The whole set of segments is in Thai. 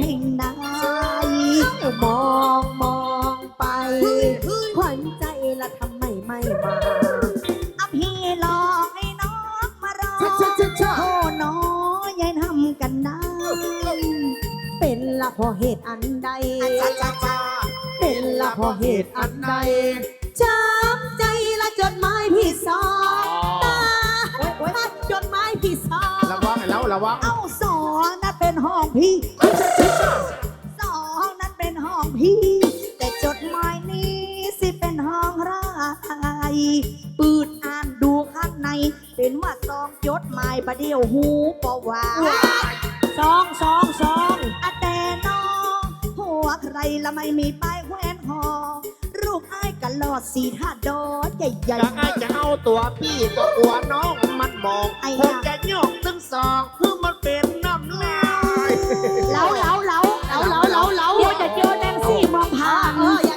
แห่งใดมองมองไปขวัญใจละทำไมไม่มาอพี่ลองให้น้องมารอชะชะชะชะโทษน้อยยายทำกันได้เป็นละเพราะเหตุอันใด เป็นละเพราะเหตุอันใดช้ำใจละจดหมายพี่สองตาจดหมายพี่สองระวังแล้วระวัง เอาสองนั้นเป็นห้องพี่ ดียวหูปะว่าสองสองสองอะแต่น้องหัวใครละไม่มีป้ายแขวนหอรูปไอ้ายกันหลอดสีท่าดอใหญ่อยากไอ้จะเอาตัวพี่ก็กลัวน้องมันมองไอ้คห่างจะโยกตึงสองเพื่อมันเป็นน้ำลายๆเล้าเล้าเล้าเล้าเล้าเล้าเล้าเดี๋ยวจะเจอแนนซี่มองผ่านเออ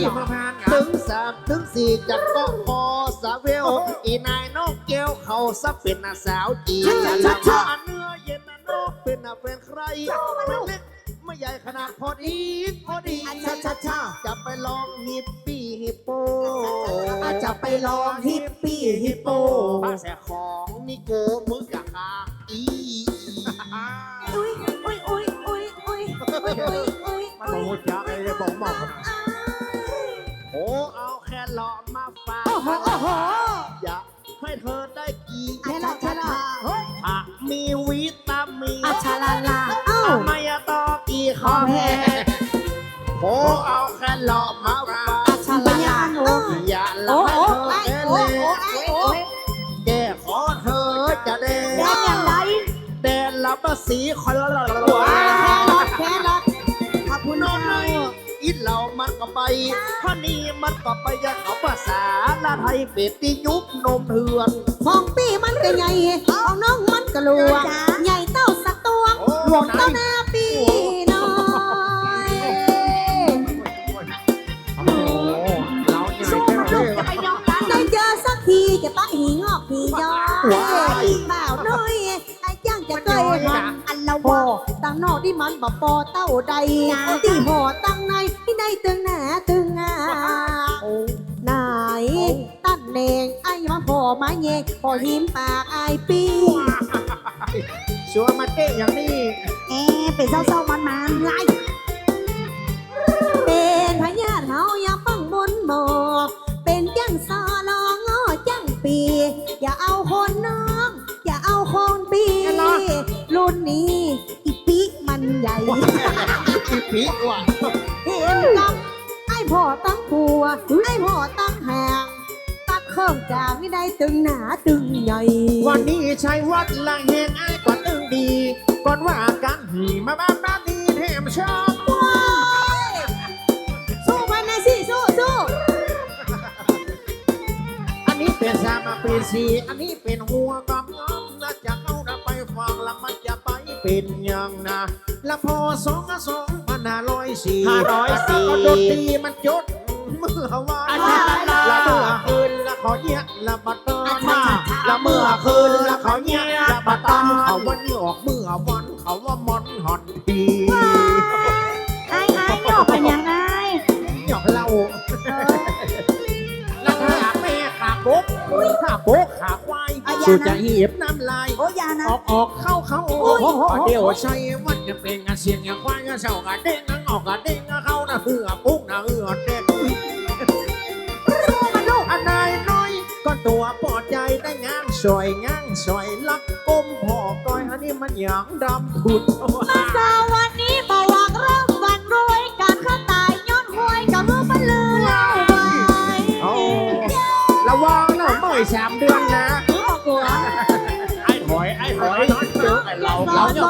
สิบถึงสามถึงสี่จากก็พอสาเวลอีนายนกแก้วเขาซะเป็นน่ะสาวจีนแล้วก็เนื้อเย็นน่ะนกเป็นน่ะเป็นใครไม่เล็กไม่ใหญ่ขนาดพอดีพอดีชาชาชาจะไปลองฮิปปี้ฮิปโปจะไปลองฮิปปี้ฮิปโปภาษาของนี่โกมึงกับคาอีอุ้ยอุ้ยอุ้ยอุ้ยอุ้ยอุ้ยอุ้ยอุ้ยอุ้ยอุ้ยอุ้ยอุ้ยอก โอ้เอาแค่หลอดมาฝากโอ้โหโอ้โหอยากให้เธอได้กี่แค่ละแค่ละเฮ้ยผักมีวิตามินอาชาลาลาเอ้าไมอะต่อกี่ข้อแพ้โอ้เอาแค่หลอดมาฝากอาชาลาลาอย่าหลอ้ให้เธอไอ้เดโอ้เลโอ้ไอ้โอ้แกขอเธอจะเดแดงอย่างไรแดนละภาษีคอยละ พอนี่มันก็ไปยังเขาภาษาละไทยเป็ดที่ยุบนมเถื่อน ของปีมันก็ใหญ่ของน้องมันก็ลวงใหญ่เต้าสักตวงโอ้หลวงเต้าหน้าปีน้อยโอ้โหเราใหญ่สู้แค่มันเลลูกยจะไปยอมกันได้เจอสักทีจะปะหีงอกหีย้อยบ่าวน้อยไอ้ย่างจะเกยมันอันละวอตั้งนอกที่มันบ่ปอเต้าใดที่ห่อตั้งใน ที่ในตึงหนาตึงงาโอ้นายตั้นแดงไอ้มันพอไม้แยงพอหิมปากไอ้ปีชัวร์มาเก้อย่างนี้เอ๊ะเป็นเศร้าๆมันมันๆไรเป็นพญาเฮาอย่าฟังบนหมอกเป็นจังซอลองอ้อจังปี อย่าเอาคนน้อง อย่าเอาคนปีรุ่นนี้อีปีมันใหญ่อีปีกว่า เห็นกับไอ้พ่อตั้งผัวไอ้พ่อตั้งหางตัดเครื่องจากไม่ได้ตึงหนาตึงใหญ่วันนี้ใช้วัดละแหงไอ้ก่อนตึงดี ก่อนว่ากันหีมาบ้านบ้านนี้แถมชอบว้ายสู้มันนะสิสู้สู้อันนี้เป็นสามาเป็นสีอันนี้เป็นหัวกำงอมแล้วจะเข้านะไปฟังแล้วมันจะไปเป็นยังนะแล้วพอสองก็สอง ห้าร้อยสี่ห้าร้อยสี่แล้วก็ดนตรีมันจดเมื่อวานอาจารย์แล้วเมื่อคืนแล้วเขาเยี่ยแล้วบัดตอนมาแล้วเมื่อคืนแล้วเขาเยี่ยแล้วบัดตอนเขาวันนี้ออกเมื่อวันเขาว่ามอนหอนปี สุดจะหีบน้ำลาย โอ้ยานะ ออกออกเข้าเข้าโอ้ยเดี๋ยวใช้วันจะเป็นกระเสียงอย่างควายกระเช้ากระเด้งกระงอกกระเด้งกระเข้านะเหือปุ๊กนะเหือเด้งสู้มันลูกอันนายน้อยก็ตัวปอดใจได้งางสวยงางสวยลักก้มพอก้อยอันนี้มันหยางดำขุดมาสาวันนี้บวกเริ่มวันรวยการข้าตายย้อนหวยกับมือมันลือเล่าไว้โอ้ระวังนะเมื่อยสามเดือน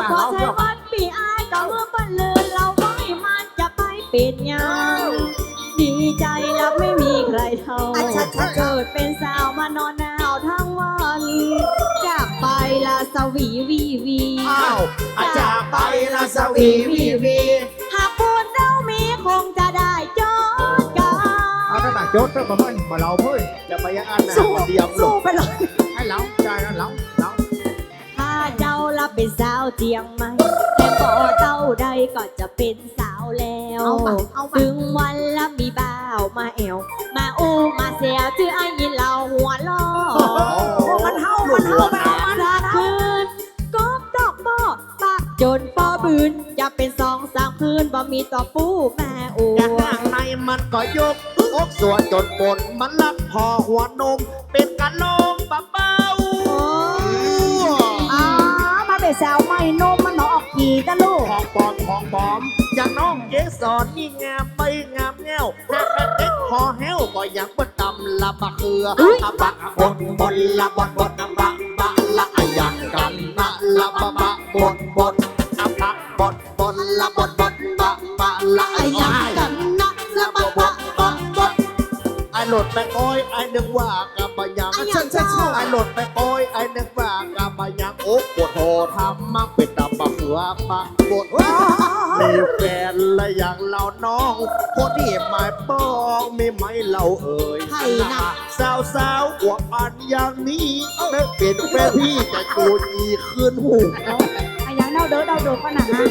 เราเราจะเนี่ยพอเราใช้เนี่ยวันปีอายกับมือมันลือเราไม่มันจะไปปิดยางดีใจแล้วไม่มีใครเท่าเกิดเป็นสาวมานอนหนาวทั้งวันจากไปละสวีวีวีอ้าวอาจารย์ไปละสวีวีวีหากบุญเรามีคงจะได้จอดกันเอาถ้าต่างโจทย์ก็มาเพิ่นมาเราเพิ่นจะไปยังอันนะสู้คนเดียวลูสู้กไปเลยให้เราใจนะเราเราถ้าเจ้า ละเป็นสาวเจียงใหม่แถมบ่เต้าใดก็จะเป็นสาวแล้ว เอามาเอามาถึงวันละมีบ่าวมาแอว มาอู้มาเสียวชื่อไอ้ยินเราหัวล้อ มันเฮามันเฮามันเฮามันเฮาคืนก็ดอกบ่อปะจนปอบืนจะเป็นสองสามคืนบ่มีต่อปูแม่อูอย่างข้างในมันก็ยกอกส่วนจนบนมันลักพอหัวนม เป็นกันลมเบ สาวไม่นมมันออกขี่กันลูก ของปลอมของปลอมอย่าน้องเกสรนี่งามไปงามแนวแค่เป็นเด็กคอแห้วก็ยังเปิดตำละบะเคืออะบะบนบนละบนบนอะบะบะละอะยังกันนะละบะบะบนบนอะบะบนบนละบนบนบะบะละอะยังกันนะละบะบะบะบะไอ้หลดไปโอ้ยไอ้นึกว่ากับะยังใช่ใช่ใช่ไอ้หลดไปโอ้ยไอ้นึกว่ากับะยัง โอ้ปวดโหทำมาเป็นตำบะเขือปะปวดมีแฟนและอย่างเราน้องคนที่หมายปองมีไหมเราเอ่ยให้นะสาวสาวๆอวบอันอย่างนี้ไม่เป็นแฟนพี่แต่กูจีขึ้นหูไอ้ยังเน่าเด้อเดาโดดขนาดนั้น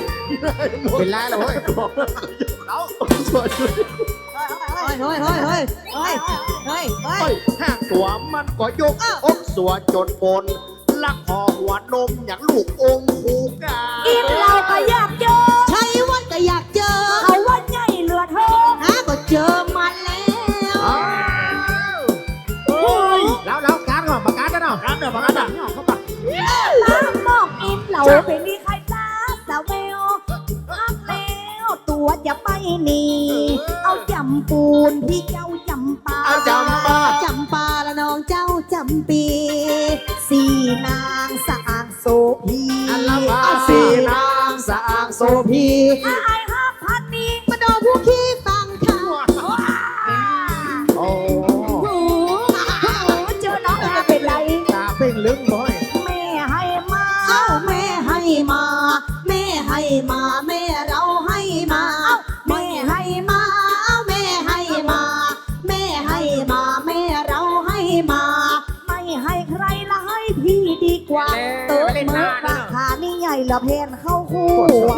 เป็นไรล่ะเว้ยเขาสวยชุดเฮ้ยเฮ้ยเฮ้ยเฮ้ยเฮ้ยเฮ้ยเฮ้ยเฮ้ยห้างตัวมันก็ยกอกสวจนบน ลักหอหัวนมอย่างลูกองค์หูกากินเราก็อยากเจอใช่ว่าก็อยากเจอเขาว่าใหญ่เหลือเธอหาก็เจอมันแล้วอ้าวเฮ้ยแล้วแล้วการก่อนประกาศกันเนาะการเดี๋ยวประกาศอะเข้ามาตามมองอินเราเป็นนี่ใครจ้าสาวแมวอักแล้วตัวจะไปหนีเอาจำปูนพี่เจ้าจำปาอาจำปาจำปาละน้องเจ้าจำปีสี่ นางสางโซพีอันละว่าสีนางสางโซพีไอ้ฮักพันนี้มาดองผู้ขี้ฟังค่ะโอ้โอ้โหเจอน้องไม่เป็นไร ตาเพ่งลึกบ่อยแม่ให้มาเอ้าแม่ให้มา แม่ให้มาแม่ ละเพนเข้าคู่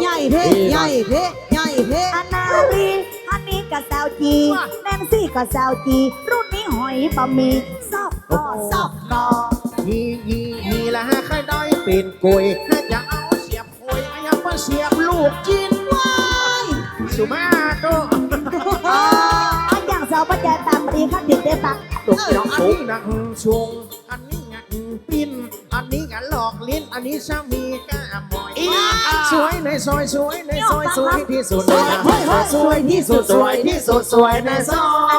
ใหญ่เพใหญ่เพใหญ่เพอนาลีอันนี้กับสาวจีแนนซี่กับสาวจี รุ่นนี้หอยบะหมี่ซอบก็ซอบก็ฮีฮีฮีละฮะใครได้เป็นกุยถ้าจะเอาเสียบคุยไอ้ยังมาเสียบลูกจินว้ายสุมาโตอ๋ออันอย่างสาวปัจจัยตามดีขั้นดิดเดปักลูกน้องอันนี้นักชุงอันนี้งักปิ้น อันนี้กันหลอกลิ้นอันนี้ช่างมีก้าหมอยสวยในซอยสวยในซอยสวยที่สุดในซอยสวยที่สุดสวยที่สุดสวยในซอย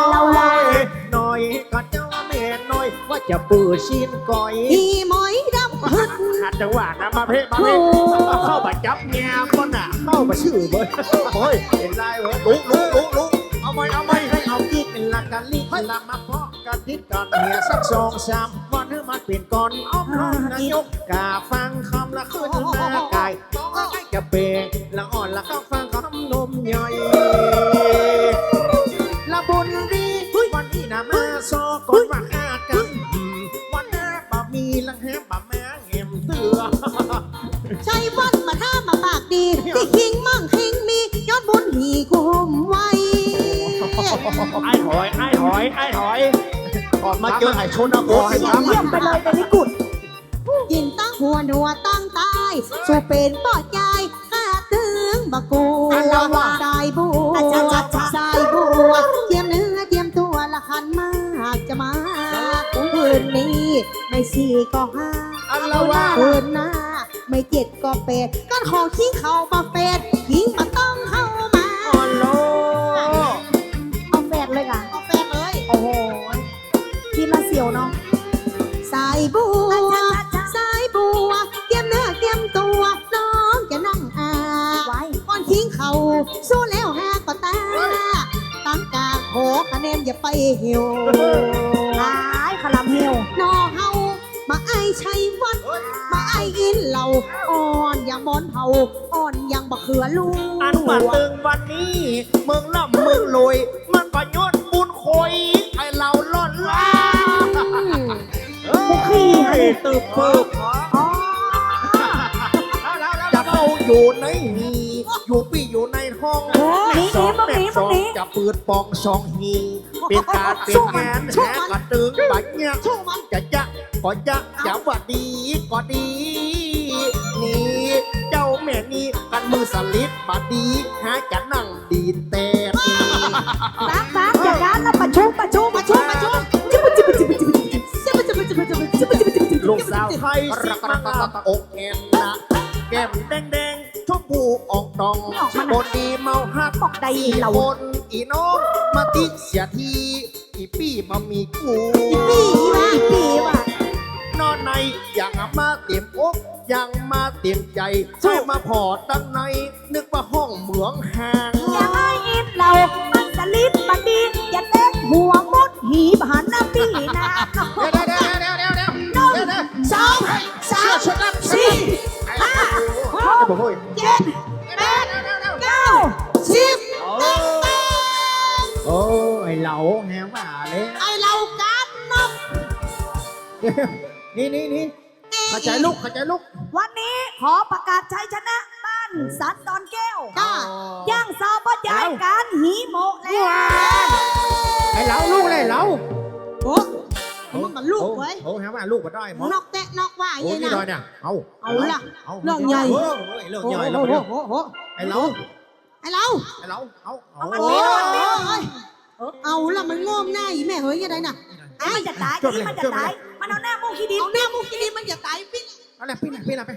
หน่อยก็เจ้าเมียน้อยว่าจะปื้อชินก่อยอีหมอยดำพึดหัดจังหวะนะมาเพมาเพเข้ามาจับแงมก็น่ะเข้ามาชื่อเบยโอ้ยเห็นได้เว้ยลุกลุกลุกลุกเอาไม่เอาไม่ให้เอากิ๊กเป็นละกันลิกละมาเพาะกันทิดกันเฮียสักสองสามวันให้มัน เปลี่ยนก่อนอ้อมน้องนายกกาฟังคำละขึ้นหน้ากายต้องให้กระเปงละอ่อนละเข้าฟังคำนมใหญ่ละบุญดีวันนี้นะมาโซก่อนมาฆ่ากันวันหน้าบะมีละแฮบะแม่เห็มเตือใช้วันมาท่ามาปากดีที่คิงมั่งคิงมียอดบุญหีกุมไว้ไอ้หอยไอ้หอยไอ้หอย ออกมาเจอไอ้ชนเอาโบให้เยี่ทำยมไปเลยเดลิกุดยินตั้งหัวหัวตั้งตายสู้เป็นปอดยายข้าถึงบะกูสายบัวสายบัวเทียมเนื้อเทียมตัวละคันมากจะมาคืนนี้ไม่สี่ก็ห้าอันละว่าเกินหน้าไม่เจ็ดก็เป็ดก็ขอขี้เขามาเป็ดขิงมาต้อง สียวเนาะสายบัวสายบัวเตรียมเนื้อเตรียมตัวน้องจะนั่งอาไว้ก่อนทิ้งเขาสู้แล้วหาก็ตาตั้งกาโขคะแนนอย่าไปเหี่ยวหายขลำเหี่ยวนอเฮามาไอายชัยวัดมาไอายอินเหล่าอ่อนอย่างบอนเผาอ่อนอย่างบะเขือลูกอันว่าตึงวันนี้มึงล่ำมึงรวยมันก็ยอดบุญ ตึบปึบอ๋อจะเข้าอยู่ในหีอยู่ปีอยู่ในห้องหนีสองมึงแบหนีบสมึงองหนี จะปืนปองสองหีเป็นการเป็นงานแหกระตึงบัดเนี่ยสู้มันจะจะก็จะจะว่าดีก็ดีนี่เจ้าแม่นี่กันมือสลิดบัดดีหาจะนั่งดีดแต่นี่ฟังฟังอย่างนั้นแล้วประชุมประชุมประชุมประชุม ลูกสาวไทยสิมาตาอกแอนนะแก้มแดงแดงๆชมพูออกตองบนดีเมาฮักบอกใดอีเราคนอีน้องมาติเสียทีอีปี้มามีกูปีว่ะปีว่ะนอนในอย่างมาเต็มอกยังมาเต็มใจใช่มาพอตั้งใน นึกว่าห้องเหมืองหางอย่าให้อินเรามันสลิดบัดดีอย่าเต้นหัวมดหีบหันหน้าปีนะเดี๋ยวเดี๋ยวเดี๋ยว เดี๋ยวเดี๋ยวเดี๋ยวเดี๋ยวเดี๋ยวสองสามสี่ห้าหกเจ็ดแปดเก้าสิบโอ้ไอเหลาแหงว่าเลยไอเรากันนกนี่นี่นี่เข้าใจลูกเข้าใจลูก วันนี้ขอประกาศชัยชนะบ้านสันดอนแก้วจ้าย่างสอบยายการหีโมะแล้วไอเหลาลูกเลยเหลา ลูกไว้โอ้แหงว่าลูกมาได้หมดนกแตะนกว่าโอ้ไงนี่นะ ดอยเนี่ยเอาเอาล่ะเอาเรื่องใหญ่เออเฮ้ยเรื่องใหญ่แล้วโอ้เนี่ยโหโอ้โหไอเหลาไอเราไอเหลาเอาเอาเอามันโอ้มียมันมีเอาละมันโง่มหน้าอีแม่เฮ้ยยังไงน่ะมันจะตายที่มันจะตาย มันเอาหน้ามุกขี้ดินเอาหน้ามุกกินมันอย่าตายปิ้งเอาเลยพี่น่ะพี่น่ะไป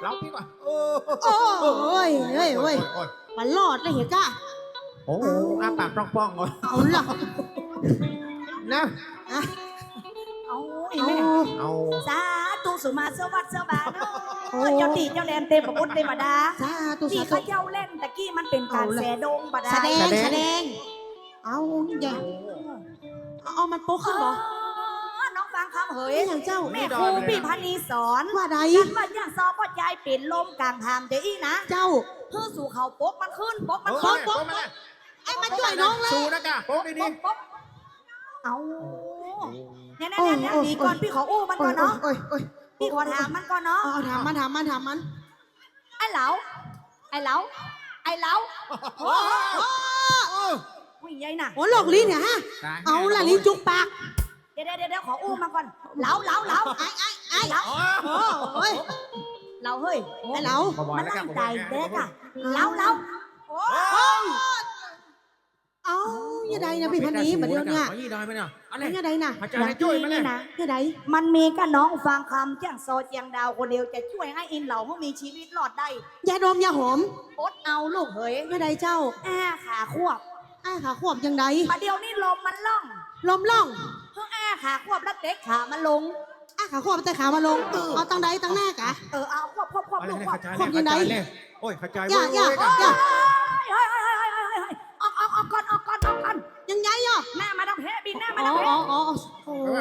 เหลาพี่ก่อนโอ้โอ้ยเฮ้ยเฮ้ยโอ้ยมันรอดเลยเหรอก้าโอ้โหอ้าปากป้องๆก่อนเอาล่ะนะ อะเอาอีเอาแม่เอาสาธุสุมาสวัสดิ์สบาเนาะเจ้าตีเจ้าแลนเต็มประมุดเต็มบดาสาธุที่สาธุเขาเจ้าเล่นตะกี้มันเป็นการแสดงบดาแสดงแสดงเอาอย่าเอาเอามันโป๊กขึ้นบ่น้องฟังคำเหยเฮ้ยอย่างเจ้าแม่ครูพี่พันนีสอนว่าใดยันว่าย่างซอปอดยายเป็นลมกลางทางเดี๋ยวอีนะเจ้าเพื่อสู่เขาปกมันขึ้นปกมันโอ้ขึ้นยโอ้ยมาเลยไอ้มาช่วยน้องเลยสู้นะกะโป๊กดีปกปกเอา เนี่ยเนี่ยเนี่ยดีก่อนพี่ขออู้มันก่อนเนาะโอ้ยโอ้ยพี่ขอถามมันก่อนเนาะเอาถามมันถามมันถามมันไอ้เหลาไอ้เหลาไอ้เหลาๆโอ้ยอุ้ยยัยน่ะโอ้หลอกลิ้นเนี่ยฮะเอาละลิ้นจุกปากเดี๋ยวเดี๋ยวเดี๋ยวขออู้มาก่อนเหลาเหลาเหลาไอ้ไอ้ไอ้เหลาโอ้โอ้ยเหลาเฮ้ยไอ้เหลามันนั่งใจเด็กอะเหลาเหลาโอ้ เอาอย่าใดนะพี่พันนี้บัดเดียวเนี่ยยี่ดอยไหมเนี่ยอะไรอย่าใดนะพระเจ้าให้ช่วยมาเลยนะอย่าใดมันมีก็น้องฟังคำเจ้างโซเจียงดาวคนเดียวจะช่วยให้อินเหล่าเขามีชีวิตรอดได้อย่าดมอย่าหอมอดเอาลูกเฮ้ยอย่าใดเจ้าแอ้ขาควบอ้าขาขวบยังใดมาเดียวนี่ลมมันล่อง ลมล่องเพิ่งแอ้ขาควบแล้วเด็กขามันลงอ้าขาขวบแต่ขามาลงเอาตั้งใดตั้งหน้ากะเออเอาควบควบควบอะไรลูกให้ควบเข้าใจเลยเข้าใจเลยโอ้ยเข้าใจอย่าอย่าเว้อย่า หน้ามาดองเฮบินหน้าอ๋มาอดองเฮอ๋ออ๋อ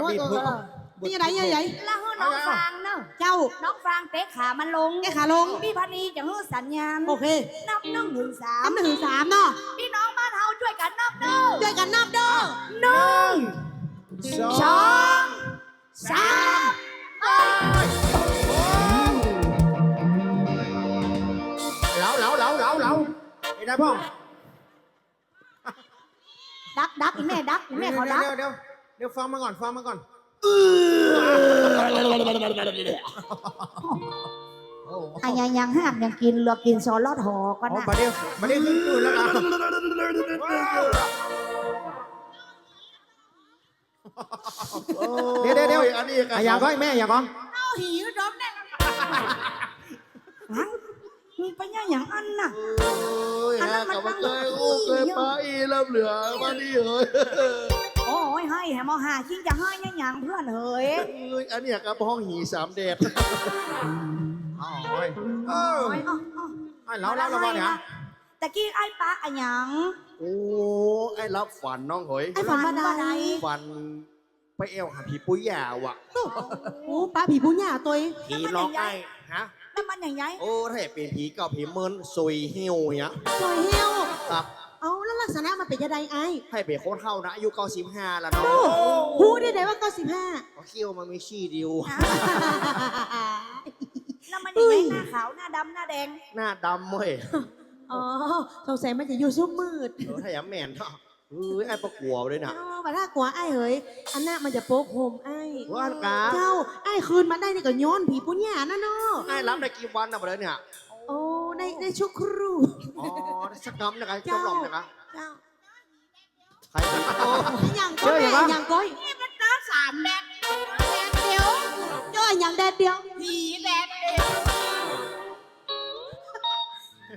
โอ้ยเอออย่าใดอย่าใดแล้วให้น้องฟังเนอะเจ้า น้องฟังเตะขามันลงแกขาลง พี่พันนีจะให้สัญญาณโอเคนับหนึ่งถึงสามน้ำหนึ่งถึงสามเนาะพี่น้องบ้านเฮาช่วยกันนับเด้อช่วยกันนับเด้อหนึ่งสอสอง แม่ดักอีแม่เขาดักเดี๋ยวเดี๋ยวเดี๋ยวฟังมาก่อนฟังมาก่อนโอ้อะยังยังห้ามยังกินเลือกกินซอลอดหอก็โอ้นะมาเดี๋ยวมาเดี๋ยวขึ้นตื่นแล้วกันเดี๋ยวเดี๋ยวเดี๋ยวอันนี้อย่าก้อยแม่อย่าก้อยเอาหิวดมเนี่ย มีปัญญาอย่างอันน่ะ โอ้ยฮะกับมาเคยอู้เคยไปเริ่มเหลือมาดิเฮ้ยโอ้ยให้แหมอหาชิงจะให้ยังยังเพื่อนเฮ้ยเอ้ยอันเนี้ยกับห้องหีสามเดชอ๋อโอ้ยเออโอ้ยอ๋ออ๋อไอ้แล้วแล้วแล้วว่าเนี่ย ตะกี้ไอ้ป้าอะหยังโอ้ไอ้รับฝันน้องเฮ้ยไอ้ฝันมาใดฝันไปเอวหาผีปุ้ยยาวอะโอ้ป้าผีผู้หญิงตัวผีร้องไห้ฮะ แล้วมันอย่างไงโอ้ถ้าเป็นผีเก่าผีเมินซุยหิวเนี้ยสวยเฮียวครับเอาแล้วลักษณะมันเป็นยังไงไอ้ให้เป็นโคตรเท่านะอายุเก้าสิบห้าแล้วเนาะพูดได้ไหมว่าก็สิบห้าก็คิ้วมันมีชี้ดิวแล้วมันยังไงหน้าขาวหน้าดำหน้าแดง หน้าดำเว้ยอ๋อสงสัยมันจะอยู่ซุ่มมืดเออถ้าอย่างแม่นเนาะเอ้ยไอ้ประกัวเลยนะ อ๋อ บัดถ้ากลัวไอ้เฮ้ยอันน่ะมันจะโป๊กโฮมไอ้ว่ากาเจ้าไอ้คืนมาได้นี่ก็ย้อนผีปุญญานะเนาะไอ้รับได้กี่วันนะบ่เลยเนี่ยโอ้ได้ได้ชั่วครู่อ๋อได้สักกำนะครับจำลองนะคะเจ้าใครจะโอ้อย่างเชื่ก้ออยอย่างวะอย่างก้อยน้าสามแดดแดดเดียวเจ้าอย่างแดดเดียวผีแดดเดียว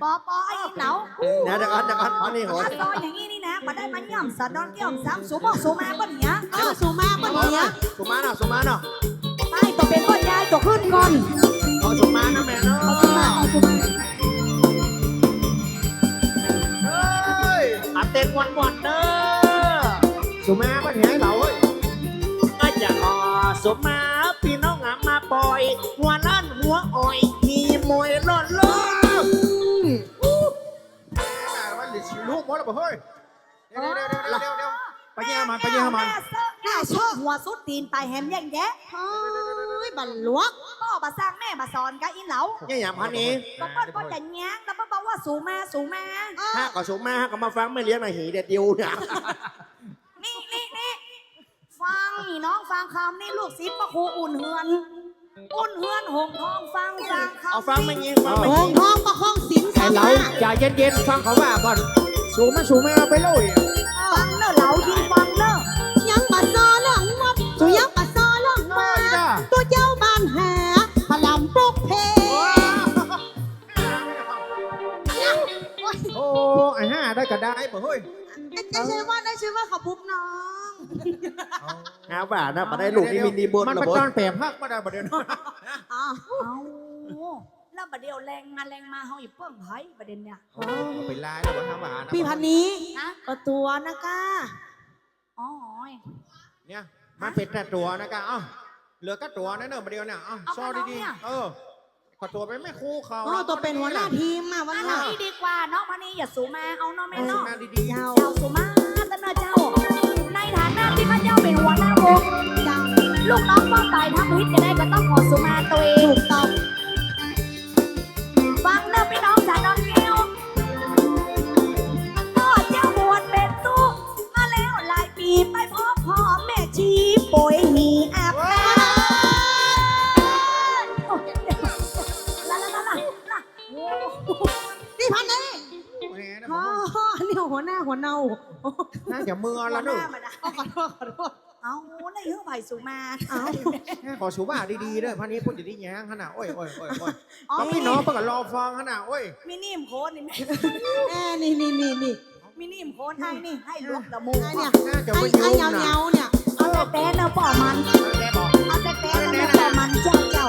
ปอปอไอ้เหนาเดี๋ยวเดี๋ยวก่อนเดี๋ยวก่อนอันนี้โหถ้าซอยอย่างนี้นี่นะ มาได้มาย่ำสัตว์นอนเกี่ยวสามสูบอกสูมาบ่เนี้ยอ้าวสูมาปะเนี่ยสุมาเนาะสุมาเนาะไม่ตัวเป็นก้อนยายตัวขึ้นก่อนเอาสุมานะแม่เนาะเอาสูมาเอาสูมาเฮ้ยอัดเต้นวันวันๆเด้อสุมาก็เห็นเราเฮ้ยก็จะขอสุมาพี่น้องอะมาปล่อย หัวล้านหัวอ่อยทีมวยล้อนล้อนมันลูกหม ดแล้วเฮ้ยเดี๋ยวเดี๋ยวเดี๋ยวเดี๋ยวเดี๋ยวไปแย่มันไปแย่มันหน้าเซอะหน้าชอบหัวสุดตีนไปแฮมแย่งแยะเฮ้ยบันลวกก็มาสร้างแม่มาสอนกับอีเหนาแย่อย่างพันนี้ก็เปิ้ลก็จะแย้งแล้วเปิ้ลบอกว่าสูมาสูมาถ้าก็สุมาก็มาฟังไม่เลี้ยงหน่อยหีเด็ดเดียวเนี่ยนี่นี่นี่ฟังนี่น้องฟังคำนี่ลูกศิษย์พระครูอุ่นเฮือน อุ่นเฮือนหงทองฟังฟังคำเอาฟังไม่ยิงฟังไม่โฮยิงงทองประคองสินไอ้สาเรามาใจเย็นๆฟังเขาว่าก่อน สูงมาสูงมาไปเลยฟังเนอะเหลายิงฟังเนอะยังบัดซอเรื่องวัดสุยังบัดซอเรื่องมาตัวเจ้าบ้านหาพลัมปลุกเพโอ้ไอ้ห้าได้ก็ได้บ่เฮ้ยจะใช่ว่าได้ชื่อว่าเขาปุ๊บน้องหาว่านะมาได้ลูกนี่มินิบนมันระเป็นเบิตอนแปรพักมาได้ประเด็นอ๋อเอา แล้วประเดี๋ยวแรงงานแรงมาเฮาอีเปิ้งไผประเด็นเนี่ยเอาไปไล่แล้วว่าทำอาหารนะพี่พันนี้นะก็ตัวนะก้าอ๋อเนี่ยมันเป็นแต่ตัวนะกะเอ้าเหลือก็ตัวนั่นเนอะประเดี๋ยวเนี่ยเอ้าซอดีๆเออขอตัวไปไม่คู่เขาอ๋อตัวเป็นหัวหน้าทีมอะวันอันน่ะนี้ดีกว่าน้องพันนี้อย่าสูมาเอาน้องแม่เอาน้องงานดีเจ้าเจ้าสุมาตะเนอเจ้า ในฐานะที่ข้าเจ้าเป็นหัวหน้าวงเจ้าลูกน้องป้าไปทำพิษจะได้ก็ต้องขอสุมาตัวเอง ถูกต้องฟัง หัวหน้าหัวเนาน่าจะมือหัแล้ววหดูน้ามาดาขอโทษขอโทษเอาในเรื่องไผ่สุมาเอาขอสูบ้าดีๆเด้อพันนี้พูดจะได้แย้งขนาดโอ้ยโอ้ยโอ้ยโอ้ยอ๋อต้องพี่น้องเพื่อรอฟังขนาดโอ้ยมินิมโคนนี่แม่แน่นี่นี่นี่นี่มินิมโคนให้นี่ให้ลวกตะมูไอ้เนี่ยน่าจะไอ้ไปไอ้ยุ่งเงานะเงาๆเนี่ยเอาแต่แต่เนอะป่อมันแกบอกเอาแต่แต่เนอะป่อมันเจ้าเจ้า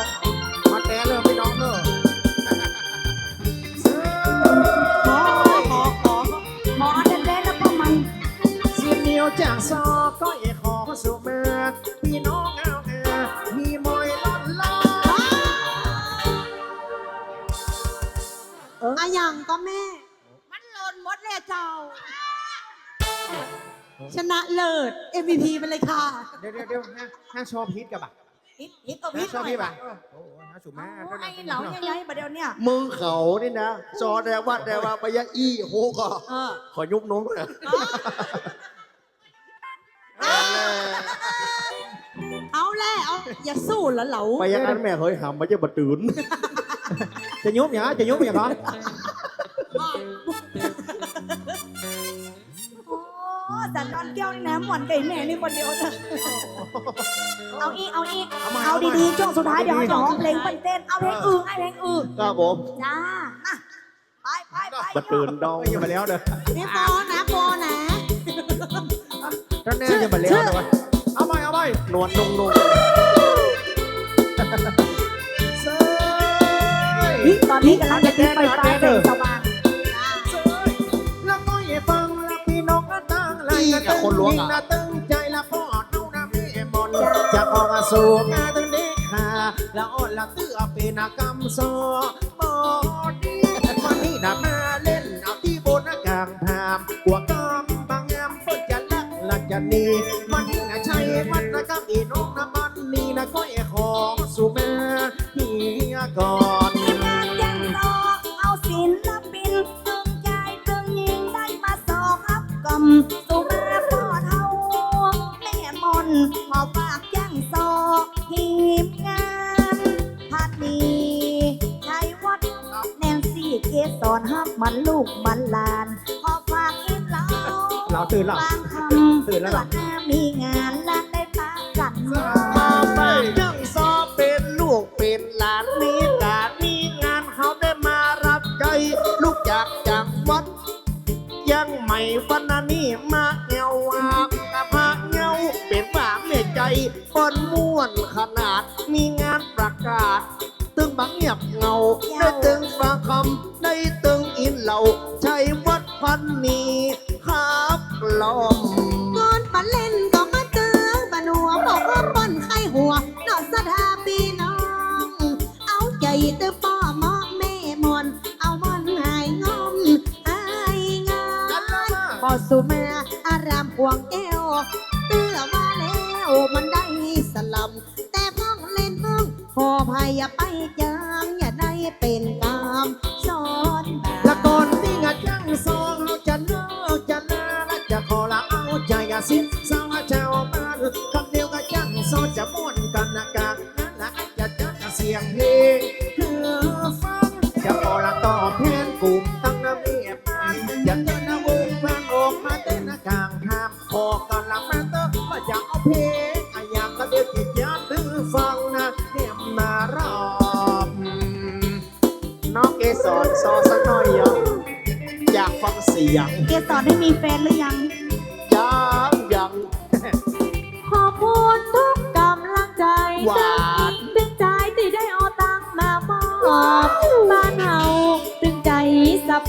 ชนะเลิศ MVP ไปเลยค่ะเดี๋ยวเดี๋ยวเดี๋ยวห้าชอบฮิตกับอะฮิตฮิตก็ฮิห้าตชอบหน่ฮิอตยป่ะโอ้โหห้าสูมาไอ้เหล่าใหญ่ๆประเดี๋ยวเนี่ย มึงเขานี่นะจอแดงว่าแดงว่าไปยะอี้โหก็ เออ ขอยุบน้องด้วยเอาแล้วเอาอย่าสู้เหรอเหลาไปยังนั้นแม่เฮ้ยหำมาจะบะตื่นจะยุบอย่างจะยุบอย่างเหรอโหมอนไก่แม่นี่คนเดียวเถอะเอาอีกเอาอีกเอาดีๆช่วงสุดท้ายเดี๋ยวเขาจะร้องเพลงเต้นๆเอาเพลงอื่นให้เพลงอื่นครับผมจ้าอะไปไปไปบะตื่นดองไม่ยังมาแล้วเด้อนี่ปอนะปอนะท่านแน่ยังมาแล้วเด้อเอาไปเอาไปนวลนุ่งนุ่งตอนนี้กำลังจะกินไฟฟ้าเสงสว่าง ตั้งไรนะตึงใจละพอเท่านะพี่มนจะพอกสู่งานตึงเด็กขาแล้วอ่อนละเตื้อเป็นกรรมโซ จากจากวัด ยังไม่ฟันนานี่มาเอวอากกะพาเงาเป็นฝากในใจปนม่วนขนาดมีงานประกาศ ตึงบังเงียบเงา ได้ตึงฟังคำได้ตึงอินเหล่าใช้วัดพันนีครับลอม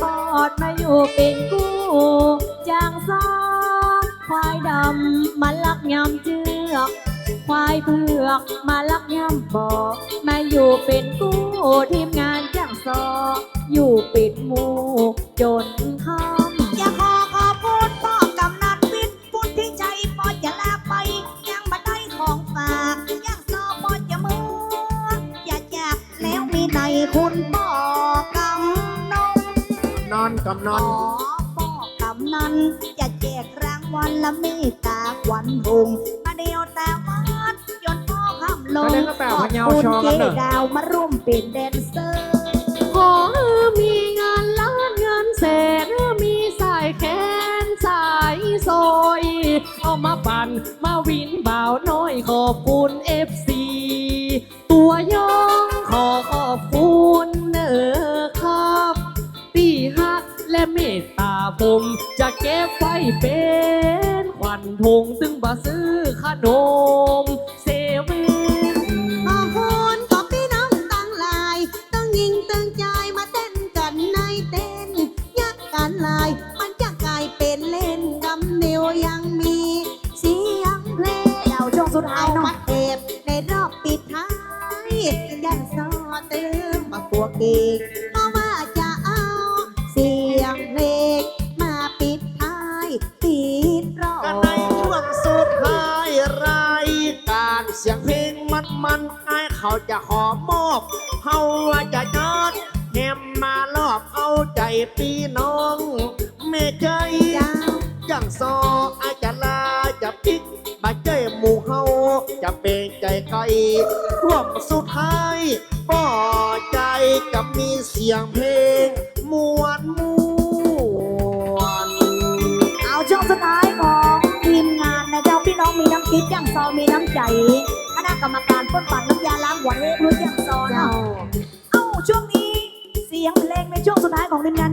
ปอร์ตมาอยู่เป็นกู้จางซอควายดำมาลักยำเจือกควายเผือกมาลักยำบอกมาอยู่เป็นกู้ทีมงานจางซออยู่ปิดหมูจนค่ำอย่าขอขอบคุณพ่อกำนันวิทย์พูดที่ใจพอดจะลาไป ยังมาได้ของฝากยังซอพอดจะมืออย่าจากแล้วมีในคุณ นอนกับนขอนอพ่อกำนันจะแจกรางวัลละเมตตาควันหงมาเดียวแต่วัดจนพ่อคำลงก็ได้ก็แปลว่าเหงาขอบคุณชอกันเกเนอะดาวมาร่วมเป็นแดนเซอร์ ขอให้มีงานล้านเงินแสนมีสายแขนสายซอย เอามาปั่นมาวินบ่าวน้อยขอบคุณ มาซื้อขน จะขอมอบเขาจะยอดแหมมารอบเอาใจพี่น้อง แม่ใจจ้าอย่างซออาจจะลาจะปิกบาใจหมู่เฮาจะเป็นใจไกลร่วมสุดท้ายป่อใจกับมีเสียงเพลงมวนมวนเอาช่วงสุดท้ายของทีมงานนะเจ้าพี่น้องมีน้ำคิดอย่างซอมีน้ำใจ นป้นปั่นน้ำยาล้างหัวเฮรู้อย่าง